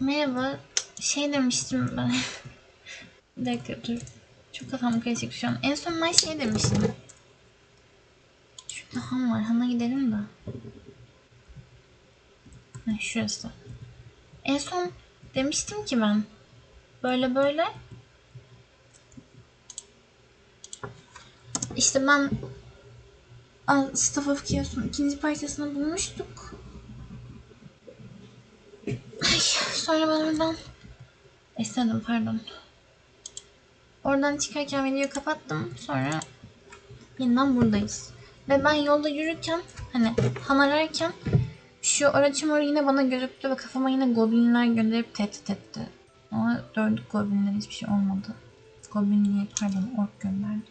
Merhaba. Şey demiştim ben. bir dakika dur. Çok kafam karışık şu an. En son ben şey demiştim. Şurada Han var. Han'a gidelim de. Ha, şurası. En son demiştim ki ben. Böyle böyle. İşte ben Staff of Chaos'un ikinci parçasını bulmuştuk. Ay, sonra ben oradan esnedim pardon. Oradan çıkarken videoyu kapattım. Sonra yeniden buradayız. Ve ben yolda yürürken hani han ararken şu Orochimaru yine bana gözüktü ve kafama yine goblinler gönderip tehdit etti. Ama dördük goblinler hiçbir şey olmadı. Goblin değil pardon ork gönderdi.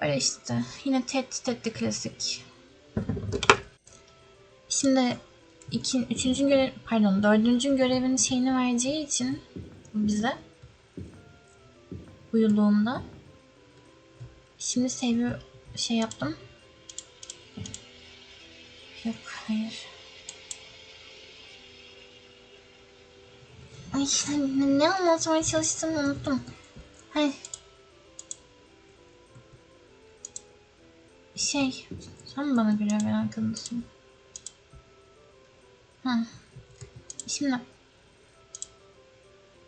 Öyle işte. Yine tehdit etti klasik. Şimdi iki, üçüncü görev, pardon dördüncü görevin şeyini vereceği için bize uyuduğunda şimdi sevi şey yaptım. Yok hayır. Ay ne, ne anlatmaya çalıştığımı unuttum. Hay şey sen bana görev veren Hı. Şimdi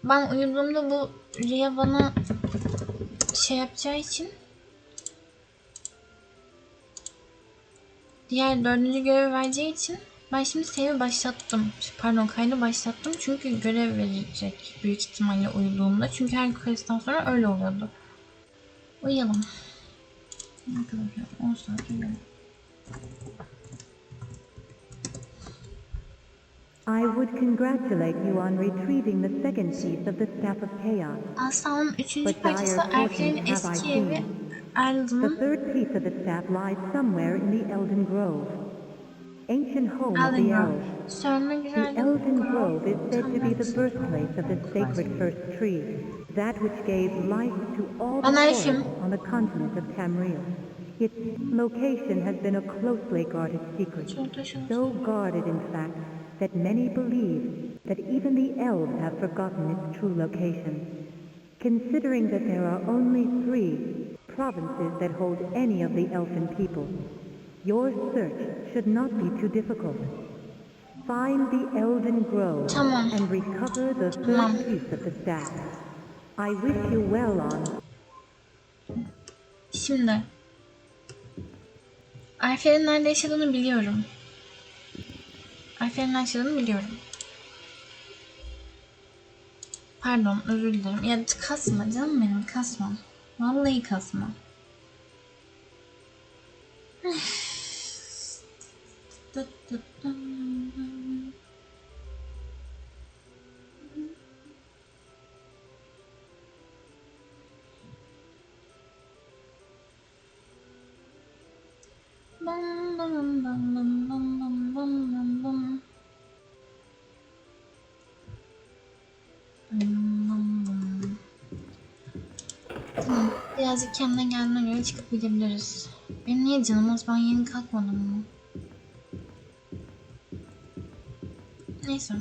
ben uyuduğumda bu Ria bana şey yapacağı için diğer dördüncü görevi vereceği için ben şimdi save'i başlattım. Pardon kaydı başlattım çünkü görev verecek büyük ihtimalle uyuduğumda. Çünkü her quest'ten sonra öyle oluyordu. Uyuyalım. Ne kadar? 10 saat uyuyalım. I would congratulate you on retrieving the second piece of the Staff of Chaos. Asan'ın üçüncü But parçası dire Erkek'in have I eski evi seen. The third piece of the staff lies somewhere in the Elden Grove. Ancient home of the Elden elves. Sörme The güzel Elden Grove is said to be the birthplace of the sacred first tree, that which gave life to all the Ben forest on the continent of Tamriel. Its location has been a closely guarded secret. Şurada şurada. So guarded, in fact, that many believe that even the elves have forgotten its true location. Considering that there are only three provinces that hold any of the elfin people, your search should not be too difficult. Find the Elden Grove Tamam. and recover the third Tamam. piece of the staff. I wish you well on Şimdi Alfer'in nerede yaşadığını biliyorum. Nerede yaşadığını biliyorum. Pardon özür dilerim. Ya kasma canım benim kasma. Vallahi kasma. Birazcık kendine geldiğine göre çıkıp gidebiliriz. Benim niye canım az? Ben yeni kalkmadım mı? Neyse.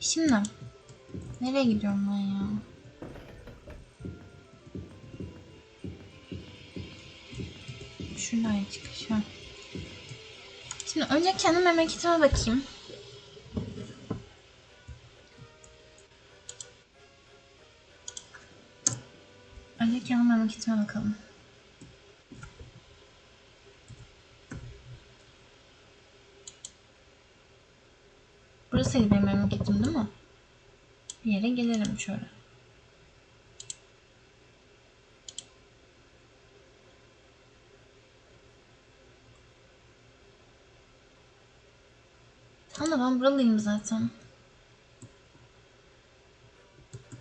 Şimdi nereye gidiyorum ben ya? Şuradan çıkış var. Şimdi önce kendi memleketime bakayım. Burası benim memleketim değil mi? Bir yere gelelim şöyle. Tamam ben buralıyım zaten.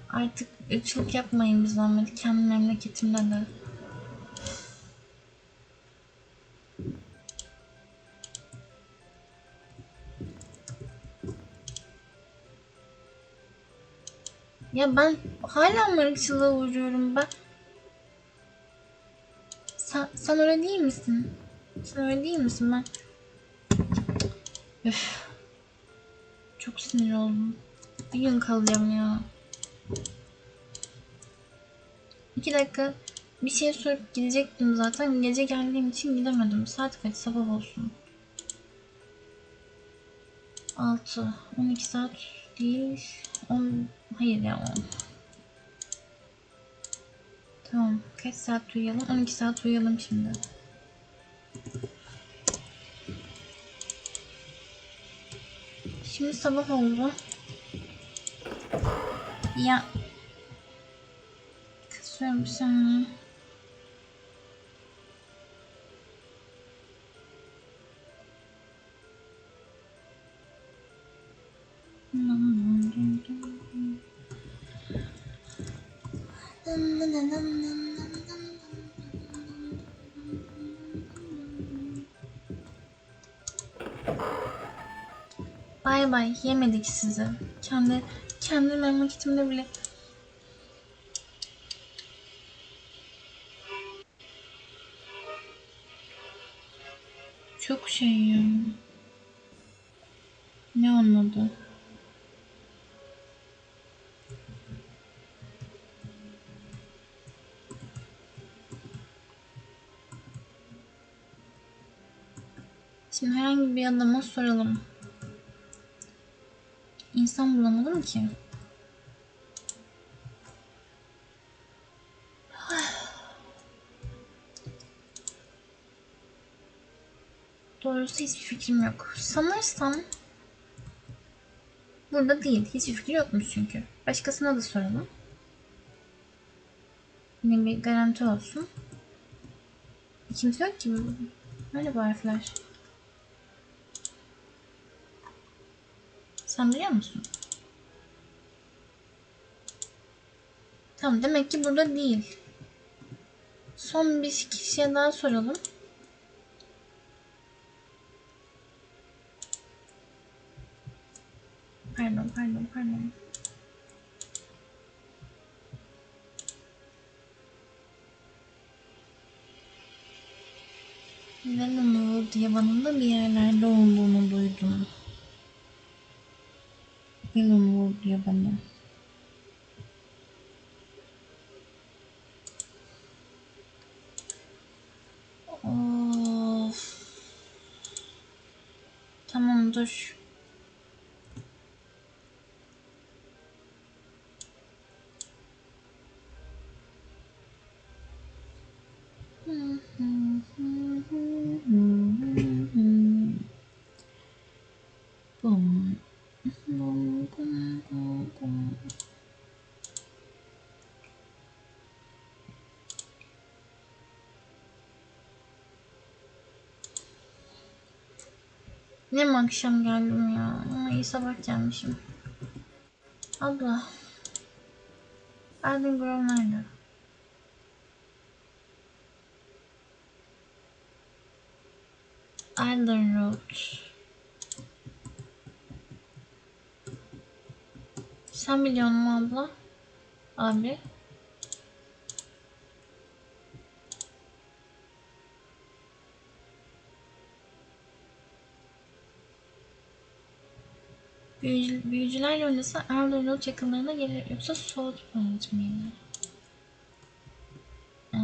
Artık ırkçılık yapmayın bir zahmet. Kendi memleketimde de. Ya ben hala mı ırkçılığa uğruyorum ben? Sen, sen öyle değil misin? Sen öyle değil misin ben? Üf. Çok sinir oldum. Bir gün kalacağım ya. İki dakika bir şey sorup gidecektim zaten. Gece geldiğim için gidemedim. Saat kaç? Sabah olsun. 6. 12 saat değil. 10. Hayır ya 10. Tamam. Kaç saat uyuyalım? 12 saat uyuyalım şimdi. Şimdi sabah oldu. Ya. Kısıyorum bir. Bay bay yemedik sizi. Kendi kendi memleketimde bile çok şey ya. Ne anladı? Şimdi herhangi bir adama soralım. İnsan bulamadım ki. Doğrusu hiçbir fikrim yok. Sanırsam burada değil. Hiçbir fikri yokmuş çünkü. Başkasına da soralım. Yine bir garanti olsun. Kimse yok ki. Öyle bu harfler. Sen biliyor musun? Tamam demek ki burada değil. Son bir kişiye daha soralım. Pardon, pardon, pardon. Velumur diye bana da bir yerlerde olduğunu duydum. Velumur diyor bana. Of. Tamam dur. Ne mi akşam geldim ya? Ama iyi sabah gelmişim. Abla. Elden Grove nerede? Elden Road. Sen biliyor musun abla? Abi. Büyücü, büyücülerle oynasa Elden Road yakınlarına gelir. Yoksa Sword Point miydi? Ee,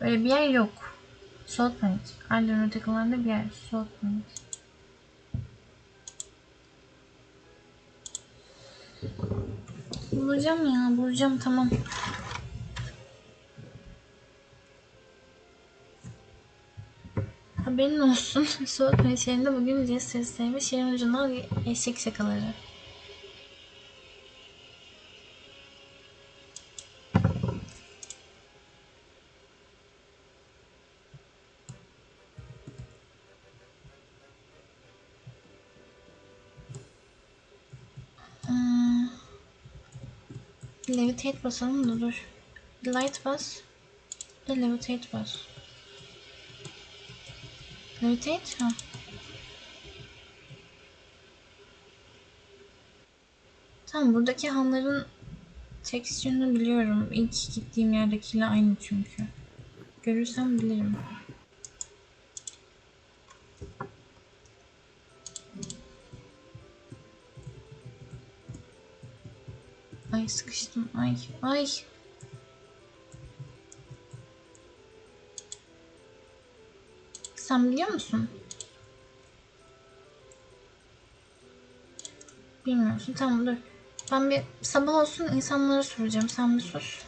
Böyle bir yer yok. Sword Point. Road yakınlarında bir yer. Sword Point. Bulacağım ya, bulacağım tamam. Haberin olsun. Soğuk Meşeri'nde bugün ve Şirin Ucundan eşek şakaları. Levitate basalım da dur. Light bas. De levitate var. Levitate? Ha. Tamam buradaki hanların tekstürünü biliyorum. İlk gittiğim yerdekiyle aynı çünkü. Görürsem bilirim. Ay sıkıştım. Ay ay. Sen biliyor musun? Bilmiyorsun. Tamam dur. Ben bir sabah olsun insanlara soracağım. Sen bir sus.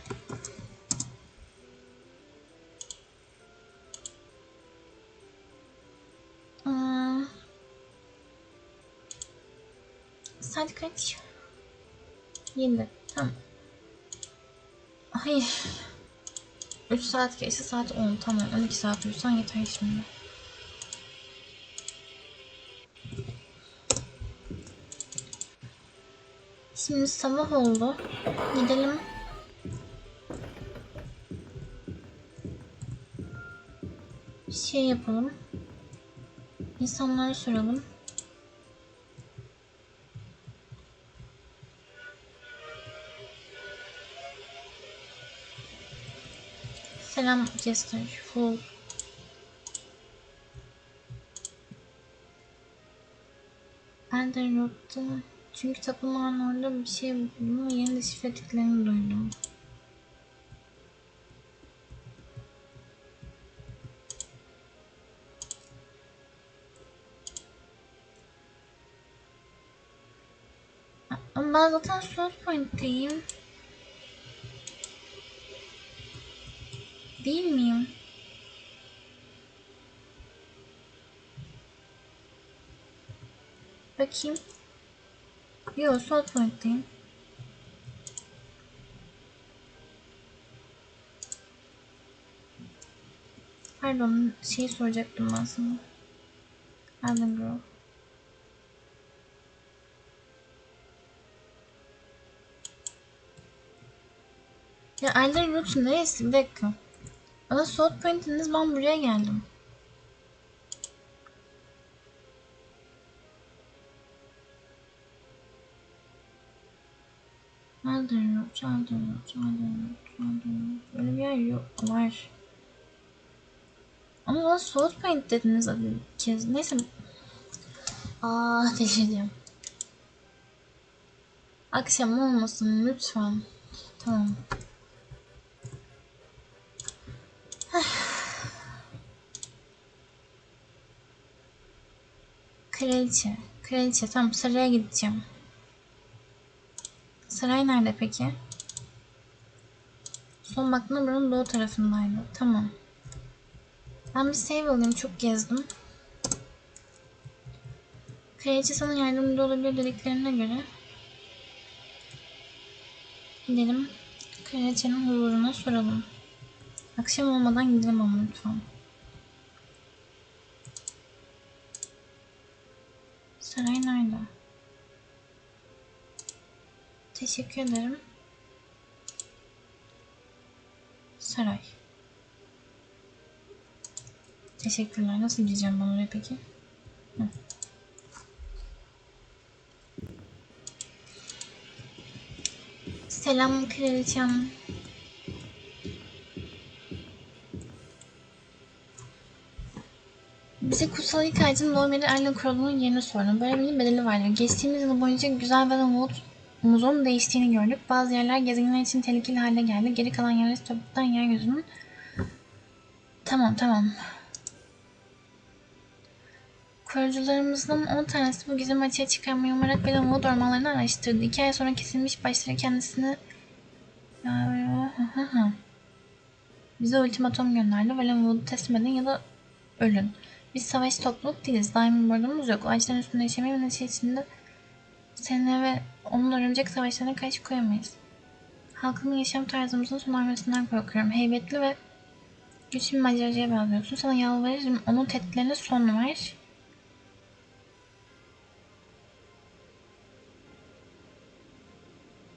Hmm. Saat kaç? 7. Tamam. Hayır. 3 saat geçti saat 10. Tamam 12 saat uyusan yeter şimdi. Şimdi sabah oldu. Gidelim. Bir şey yapalım. İnsanlara soralım. Selam Jester. Full. Elden Road'da çünkü tapınağın orada bir şey buldum ve yeni deşifre ettiklerini duydum. Ben zaten South Point'teyim. Değil miyim? Bakayım. Yo, South Point'teyim. Pardon, şey soracaktım ben sana. Elden Grove. Ya Elden Root neresi? Bir dakika. Bana South Point dediniz, ben buraya geldim. Elden Root, Elden Root, Elden Root, Elden Root. Öyle bir yer yok. Var. Ama bana South Point dediniz adı bir kez. Neyse. Aa delirdim. Akşam olmasın lütfen. Tamam. Kraliçe. Kraliçe. Tamam saraya gideceğim. Saray nerede peki? Son baktığımda buranın doğu tarafındaydı. Tamam. Ben bir save alayım. Çok gezdim. Kraliçe sana yardımcı olabilir dediklerine göre gidelim. Kraliçenin huzuruna soralım. Akşam olmadan gidelim ama lütfen. Saray nerede? Teşekkür ederim. Saray. Teşekkürler. Nasıl gideceğim ben oraya peki? Hı. Selam kraliçem. Bize kutsal ilk ağacın Lomeli Erlen kuralının yerini sorun. Böyle bir bedeli var diyor. Geçtiğimiz yıl boyunca güzel ve Wood muzun değiştiğini gördük. Bazı yerler gezegenler için tehlikeli hale geldi. Geri kalan yerler toptan yeryüzünün... Tamam tamam. Kurucularımızdan 10 tanesi bu gizemi açığa çıkarmayı umarak Belenwood ormanlarını araştırdı. 2 ay sonra kesilmiş başları kendisini... Bize ultimatom gönderdi. Belenwood'u teslim edin ya da ölün. Biz savaş topluluk değiliz. Daimi burnumuz yok. Ağaçların üstünde yaşamayı ve neşe içinde seninle ve onun örümcek savaşlarına karşı koyamayız. Halkımın yaşam tarzımızın sona ermesinden korkuyorum. Heybetli ve güçlü bir maceracıya benziyorsun. Sana yalvarırım onun tehditlerine son ver.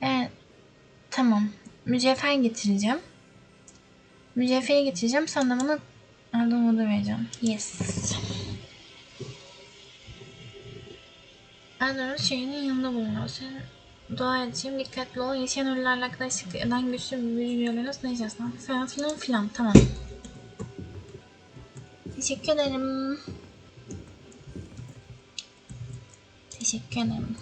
Ee, tamam. Mücevher getireceğim. Mücevheri getireceğim. Sen de bana Erdem oda vereceksin. Yes. Erdem'in şeyinin yanında bulunuyor. Sen dua edeceğim. Dikkatli ol. Yaşayan ölülerle arkadaşlık eden güçlü bir büyücüyle nasıl lan? Falan filan filan. Tamam. Teşekkür ederim. Teşekkür ederim.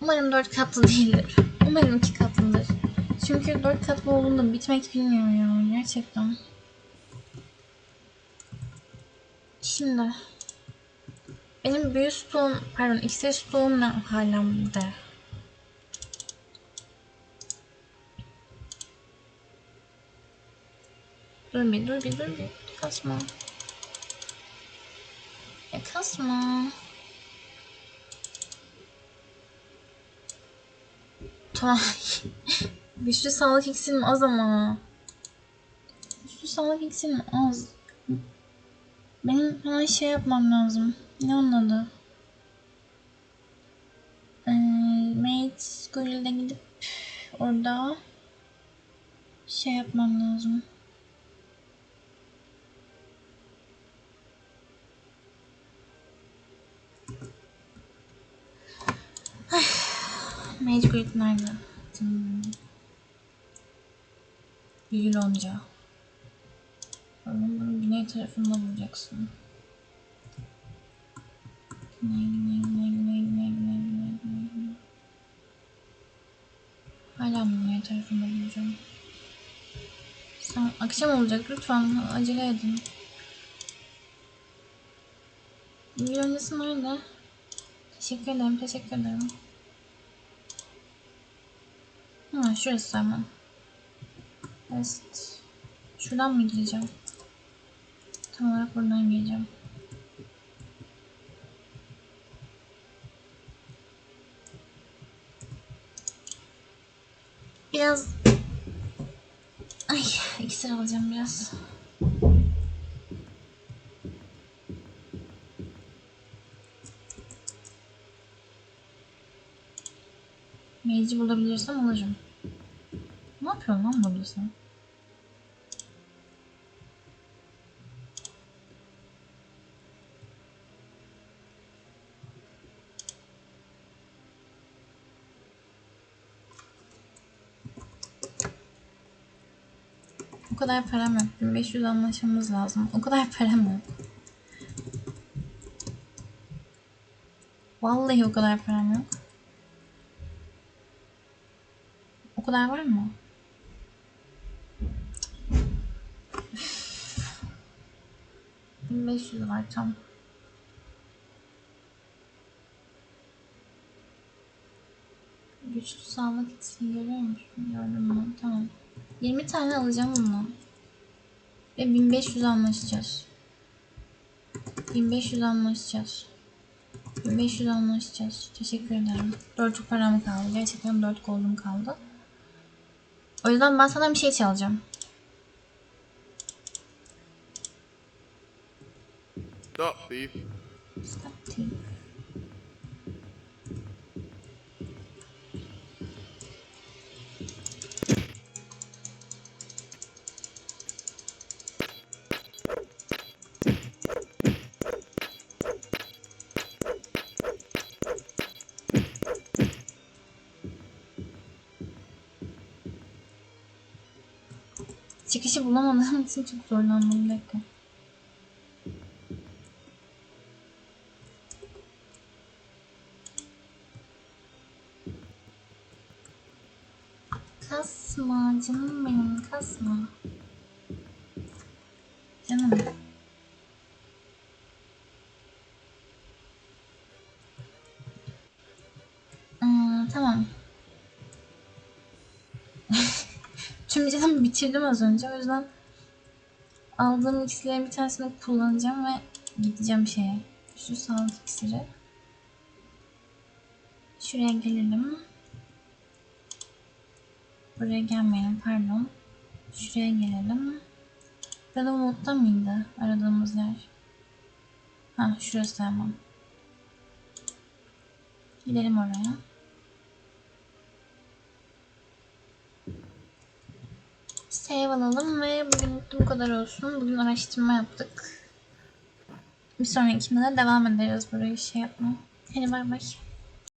Umarım dört katlı değildir. Umarım iki katlıdır. Çünkü dört katlı olduğunda bitmek bilmiyor ya gerçekten. Şimdi benim büyü stoğum, pardon iksir stoğum ne halimde? Dur bir dur bir dur bir kasma. Ya kasma. Tamam. Güçlü sağlık iksirim az ama. Güçlü sağlık iksirim az. Benim hemen şey yapmam lazım. Ne onun adı? Ee, Mate School'de gidip orada şey yapmam lazım. Grid nerede? Hmm. Bir lonca. Bunun güney tarafında bulacaksın. Güney, güney, güney, güney, güney, güney, güney, güney. Hala güney tarafında bulacağım. Son, akşam olacak lütfen acele edin. Bir öncesi nerede? Teşekkür ederim, teşekkür ederim. Hı, şurası hemen. Evet. Şuradan mı gireceğim? Tam olarak buradan gireceğim. Biraz... Ay, iksir alacağım biraz. Mage'i bulabilirsem alırım. Ne yapıyorsun lan burada sen? O kadar param yok. 1500 anlaşmamız lazım. O kadar param yok. Vallahi o kadar param yok. O kadar var mı? Üf. 1500 var tam. Güçlü sağlık iksiri görüyor musun? Gördüm mü? Tamam. 20 tane alacağım bundan. Ve 1500 anlaşacağız. 1500 anlaşacağız. 1500 anlaşacağız. Teşekkür ederim. 4 param kaldı. Gerçekten 4 gold'um kaldı. O yüzden ben sana bir şey çalacağım. Stop, thief. Stop thief. Çıkışı bulamadığım için çok zorlandım. Bir dakika. Kasma canım benim kasma. Tüm canımı bitirdim az önce. O yüzden aldığım iksirlerin bir tanesini kullanacağım ve gideceğim şeye. Şu sağlık iksiri. Şuraya gelelim. Buraya gelmeyelim pardon. Şuraya gelelim. Burada Umut'ta mıydı aradığımız yer? Ha şurası tamam. Gidelim oraya. Save alalım ve bugün bu kadar olsun. Bugün araştırma yaptık. Bir sonrakinde de devam ederiz burayı şey yapmaya. Hadi bay bay.